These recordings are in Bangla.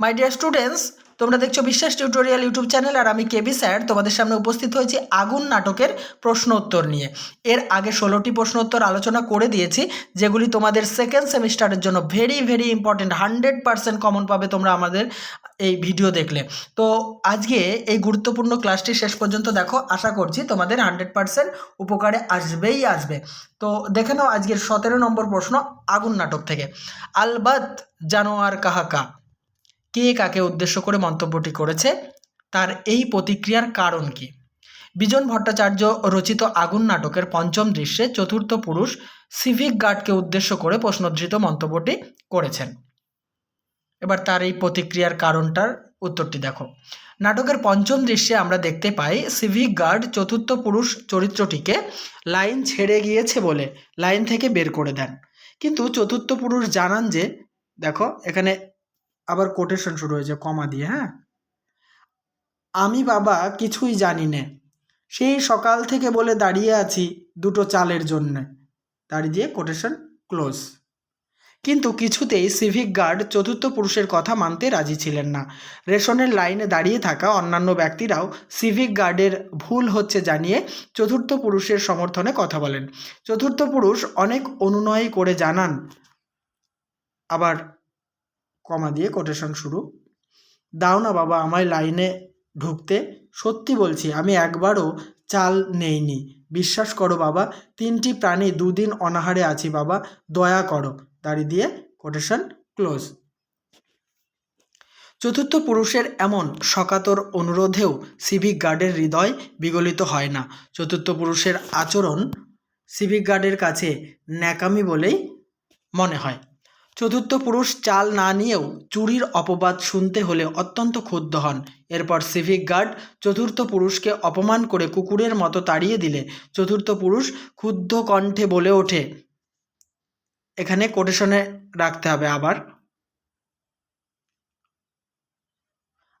মাই ডিয়ার স্টুডেন্টস তোমরা দেখছ বিশ্বাস টিউটোরিয়াল ইউটিউব চ্যানেল আর আমি কেবি স্যার। তোমাদের সামনে উপস্থিত হয়েছি আগুন নাটকের প্রশ্ন উত্তর নিয়ে। এর আগে ষোলোটি প্রশ্ন উত্তর আলোচনা করে দিয়েছি, যেগুলি তোমাদের সেকেন্ড সেমিস্টারের জন্য very very important hundred percent common পাবে তোমরা আমাদের এই ভিডিও দেখলে। তো আজকে এই গুরুত্বপূর্ণ ক্লাসটি শেষ পর্যন্ত দেখো, আশা করছি তোমাদের হান্ড্রেড পার্সেন্ট উপকারে আসবেই আসবে। তো দেখে নাও আজকের সতেরো নম্বর প্রশ্ন আগুন নাটক থেকে। আলবাত জানোয়ার কাহাকা। কে কাকে উদ্দেশ্য করে মন্তব্যটি করেছে, তার এই প্রতিক্রিয়ার কারণ কি? বিজন ভট্টাচার্য রচিত আগুন নাটকের পঞ্চম দৃশ্যে চতুর্থ পুরুষ সিভিক গার্ডকে উদ্দেশ্য করে প্রশ্নোদ্ধৃত মন্তব্যটি করেছেন। এবার তার এই প্রতিক্রিয়ার কারণটার উত্তরটি দেখো। নাটকের পঞ্চম দৃশ্যে আমরা দেখতে পাই সিভিক গার্ড চতুর্থ পুরুষ চরিত্রটিকে লাইন ছেড়ে গিয়েছে বলে, লাইন থেকে বের করে দেন। কিন্তু চতুর্থ পুরুষ জানান যে, দেখো, এখানে আবার কোটেশন শুরু হয়েছে কমা দিয়ে হ্যাঁ? আমি বাবা কিছুই জানি না। সেই সকাল থেকে বলে দাঁড়িয়ে আছি দুটো চালের জন্যে। দাঁড়িয়ে কোটেশন ক্লোজ কিন্তু কিছুতেই সিভিক গার্ড চতুর্থ পুরুষের কথা মানতে রাজি ছিলেন না। রেশনের লাইনে দাঁড়িয়ে থাকা অন্যান্য ব্যক্তিরাও সিভিক গার্ডের ভুল হচ্ছে জানিয়ে চতুর্থ পুরুষের সমর্থনে কথা বলেন। চতুর্থ পুরুষ অনেক অনুনয় করে জানান। আবার কমা দিয়ে কোটেশন শুরু। দাও না বাবা, আমায় লাইনে ঢুকতে। সত্যি বলছি, আমি একবারও চাল নেইনি। বিশ্বাস করো বাবা, তিনটি প্রাণী দুদিন অনাহারে আছি বাবা, দয়া করো। দাঁড়িয়ে দিয়ে কোটেশন ক্লোজ চতুর্থ পুরুষের এমন সকাতর অনুরোধেও সিভিক গার্ডের হৃদয় বিগলিত হয় না। চতুর্থ পুরুষের আচরণ সিভিক গার্ডের কাছে ন্যাকামি বলেই মনে হয়। চতুর্থ পুরুষ চাল না নিয়েও চুরির অপবাদ শুনতে হলে অত্যন্ত ক্ষুব্ধ হন। এরপর সিভিক গার্ড চতুর্থ পুরুষকে অপমান করে কুকুরের মতো তাড়িয়ে দিলে। চতুর্থ পুরুষ ক্ষুব্ধ কণ্ঠে বলে ওঠে, এখানে কোটেশনে রাখতে হবে আবার।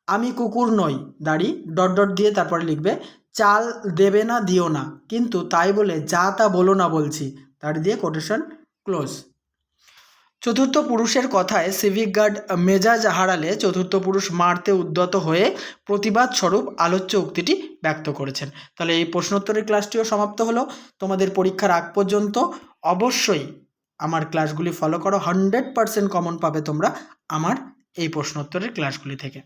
আমি কুকুর নই, দাড়ি, ডট ডট দিয়ে তারপরে লিখবে, চাল দেবে না, দিও না। কিন্তু তাই বলে, যা তা বলো না বলছি। দাড়ি দিয়ে কোটেশন ক্লোজ। চতুর্থ পুরুষের কথায় সিভিক গার্ড মেজাজ হারালে চতুর্থ পুরুষ মারতে উদ্যত হয়ে প্রতিবাদ স্বরূপ আলোচ্য উক্তিটি ব্যক্ত করেছেন। তাহলে এই প্রশ্নোত্তরের ক্লাসটিও সমাপ্ত হলো। তোমাদের পরীক্ষার আগ পর্যন্ত অবশ্যই আমার ক্লাসগুলি ফলো করো। হান্ড্রেড পারসেন্ট কমন পাবে তোমরা আমার এই প্রশ্নোত্তরের ক্লাসগুলি থেকে।